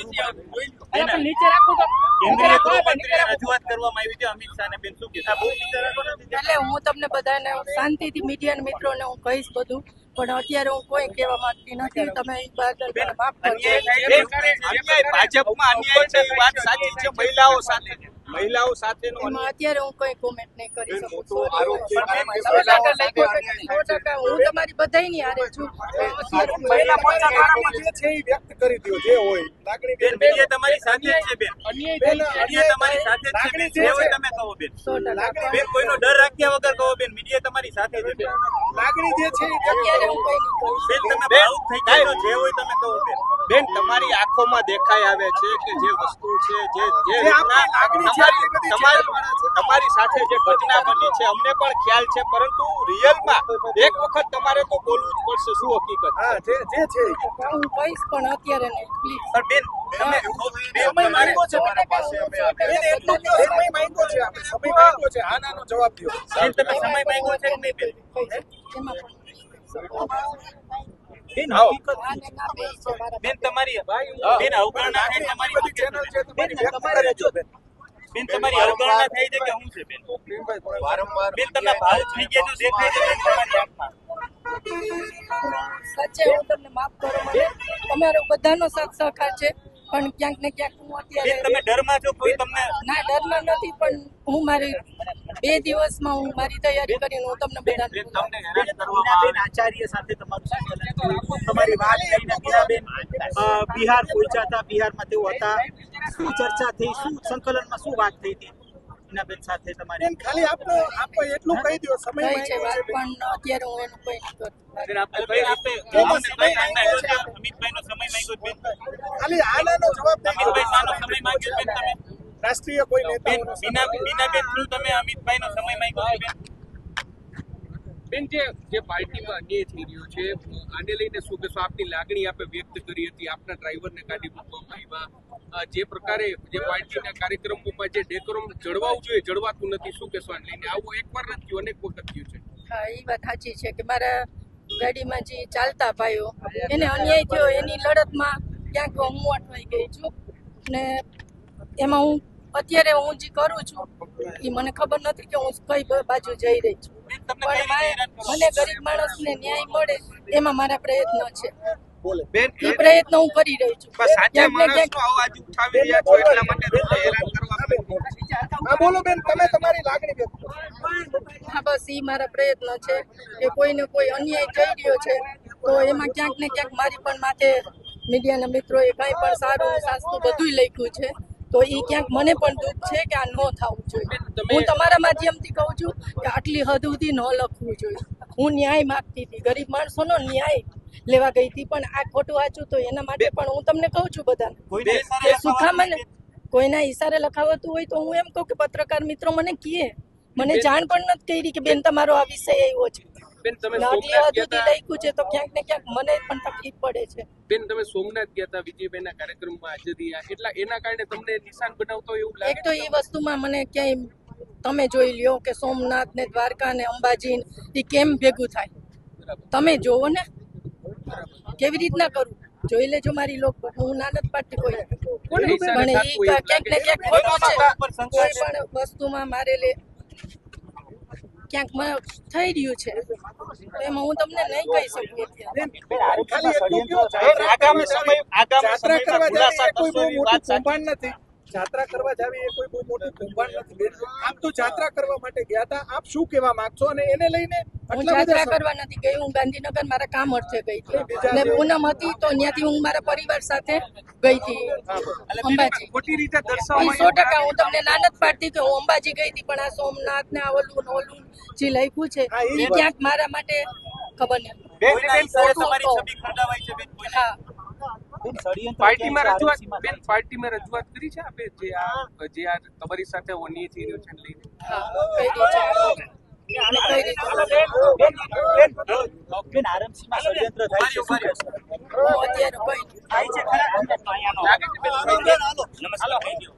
આપણે નીચે રાખવું તો. કેન્દ્રીય નીચે રાખવું, નીચે ગૃહમંત્રીને રાખવું. રજૂઆત કરવામાં આવી છે અમિત શાહને બેન શું કહેશો? બહુ નીચે રાખો એટલે હું તમને બધાને શાંતિથી મીડિયાના મિત્રોને હું કહીશ બધું પણ અત્યારે હું કોઈ કહેવા માંગતી નથી. તમે માફ કરજો. ભાજપમાં અન્યાય છે વાત સાચી છે મહિલાઓ સાથે. મહિલાઓ સાથેનો અત્યારે હું કોઈ કોમેન્ટ નહીં કરી શકું. છે. હું તમારી બધાયની હારે છું. મહિલા મોરચા દ્વારા જે છે. એ વ્યક્ત કરી દો જે હોય. લાગણી બેન, મીડિયા તમારી સાથે જ છે બેન. તમારી સાથે છે જે જે હોય. તમે કહો બેન. બેન કોઈનો ડર રાખ્યા વગર કહો બેન. મીડિયા તમારી સાથે છે બેન. લાગણી જે છે અત્યારે હું કઈ નહીં કહીશ બેન તમે ભાવુક થઈ જાય જે હોય તમે કહો બેન. બેન તમારી આંખોમાં દેખાઈ આવે છે કે જે વસ્તુ છે જે જે તમારી સાથે. જે ઘટના બની છે અમને પણ ખ્યાલ છે પરંતુ રિયલમાં એક વખત તમારે તો બોલવું જ પડશે શું હકીકત? હા જે જે છે. હું કહીશ પણ અત્યારે નહીં પ્લીઝ પણ બેન તમે સમય માંગો છે મારા પાસે અમે બેન એટલું જ સમય માંગ્યો છે આપણે સમય માંગ્યો છે. હા નાનો જવાબ દો બેન તમે સમય માંગો છે કે નહીં બેન? એમાં બેન હા બેન તમારી બેન અવગણના તમારી ચેનલ છે. તમારી બેન બેન તમારી અવગણના થઈ છે કે શું છે બેન? વારંવાર બેન તમને ભાવ થઈ ગયા તો છે તમારી આંખમાં સાચે હું તમને માફ કરો મને તમારો બધાનો સાથ સહકાર છે. પણ ક્યાંક ને ક્યાંક હું અત્યારે તમે ડરમાં છો કોઈ તમને ના ડરમાં નથી પણ હું મારી બે દિવસમાં હું મારી તૈયારી કરીને હું તમને બેન તમને હેરાન કરવામાં આવે. આચાર્ય સાથે તમારું તમારી વાત લઈને બીનાબેન બિહાર પહોંચ્યા હતા. બિહારમાં તેઓ હતા. શું ચર્ચા થઈ? શું સંકલનમાં શું વાત થઈ હતી? બીનાબેન સાથે તમારી ખાલી આપનો આપો એટલું કહી દો સમય છે. પણ અત્યારે હું એનું કઈ નહીં કરતો. આપે અમને સમય સમય માંગ્યો છે? અમિતભાઈનો સમય માંગ્યો છે, બેન ખાલી આનાનો જવાબ રાષ્ટ્રીય કોઈ નેતા બીના બેન થ્રુ તમે અમિતભાઈનો સમય માંગ્યો બેન. બેન જે જે પાર્ટીમાં અન્યાય થઈ રહ્યો છે આને લઈને શું કહેશો? આપની લાગણી આપે વ્યક્ત કરી હતી આપના ડ્રાઈવરને ગાડી મૂકવામાં આવ્યા. જે પ્રકારે જે પાર્ટીના કાર્યક્રમોમાં જે ડેકોરમ જળવાવું જોઈએ જળવાતું નથી શું કહેશો આને લઈને? આવું એકવાર નથી થયું અનેક વખત થયું છે. હા એ વાત સાચી છે કે મારા ગાડીમાં જે ચાલતા ભાઈઓ એને અન્યાય થયો એની લડતમાં ક્યાંક હું અટવાઈ ગઈ છું. ને એમાં હું અત્યારે હું જે કરું છું એ મને ખબર નથી કે હું કઈ બાજુ જઈ રહી છું. પણ? મને ગરીબ માણસને ન્યાય મળે એમાં મારા પ્રયત્ન છે. પ્રયત્ન હું કરી રહી છું. પણ સાચા ક્યાંક ને અવાજ ઉઠાવી રહ્યા છો એટલા માટે તમને હેરાન કરવા હા બોલો બેન તમે તમારી લાગણી વ્યક્ત કરો. હા બસ એ મારા પ્રયત્ન છે. કે કોઈને કોઈ અન્યાય થઈ રહ્યો છે તો એમાં ક્યાંક ને ક્યાંક મારી પણ માથે મીડિયાના મિત્રોએ કાંઈ પણ સારું સાસતું બધુંય લખ્યું છે. તો એ ક્યાંક મને પણ દુઃખ છે કે આ ન થવું જોઈએ. હું તમારા માધ્યમથી કહું છું કે આટલી હદ સુધી ન લખવું જોઈએ. હું ન્યાય માગતી હતી. ગરીબ માણસોનો ન્યાય લેવા ગઈ હતી પણ આ ખોટું વાંચું તો એના માટે પણ હું તમને કહું છું સુખા મને કોઈના ઈશારે લખાવતું હોય તો હું એમ કહું કે પત્રકાર મિત્રો મને કીએ મને જાણ પણ નથી કરી કે બેન તમારો આ વિષય આવ્યો છે. બેન તમે સોમનાથ ગયા હતા લખ્યું છે તો ક્યાંક ને ક્યાંક મને પણ તકલીફ પડે છે. બેન તમે સોમનાથ ગયા હતા વિજયભાઈના કાર્યક્રમમાં હાજરી એટલા એના કારણે તમને નિશાન બનાવતો એવું એક તો એ વસ્તુમાં મને ક્યાંય તમે જોઈ લ્યો કે સોમનાથ ને દ્વારકા ને અંબાજી એ કેમ ભેગું થાય? તમે જોવો ને. કેવી રીતના કરું? જોઈ લેજો મારી લોકો હું ના પાટી કોઈ. પણ એ ક્યાંક ને ક્યાંક ખોટું છે. કોઈ પણ વસ્તુમાં મારે લે ક્યાંક મને થઈ રહ્યું છે. એમાં હું તમને નહીં કહી શકું અત્યારે. જાત્રા કરવા જાવી એ કોઈ બહુ મોટું કૌભાંડ નથી. બેન આપ તો જાત્રા કરવા માટે ગયા હતા. આપ શું કહેવા માંગશો? અને એને લઈને હું જાત્રા કરવા નથી ગઈ. હું ગાંધીનગર મારા કામ અર્થે ગઈ હતી. બીજા પૂનમ હતી તો ત્યાંથી હું મારા પરિવાર સાથે ગઈ હતી. અંબાજી. ખોટી રીતે દર્શાવવામાં સો ટકા. હું તમને ના પાડતી કે હું અંબાજી ગઈ હતી પણ આ સોમનાથ ને આ ઓલું ઓલું જે લખ્યું છે એ ક્યાંક મારા માટે ખબર નહીં. કોઈના તમારી છબી ખરડાવાય છે બેન હા. પાર્ટીમાં રજૂઆત બેન પાર્ટીમાં રજૂઆત કરી છે આપે જે આ જે આ તમારી સાથે ઓની થઈ રહ્યો છે લઈને? નમસ્કાર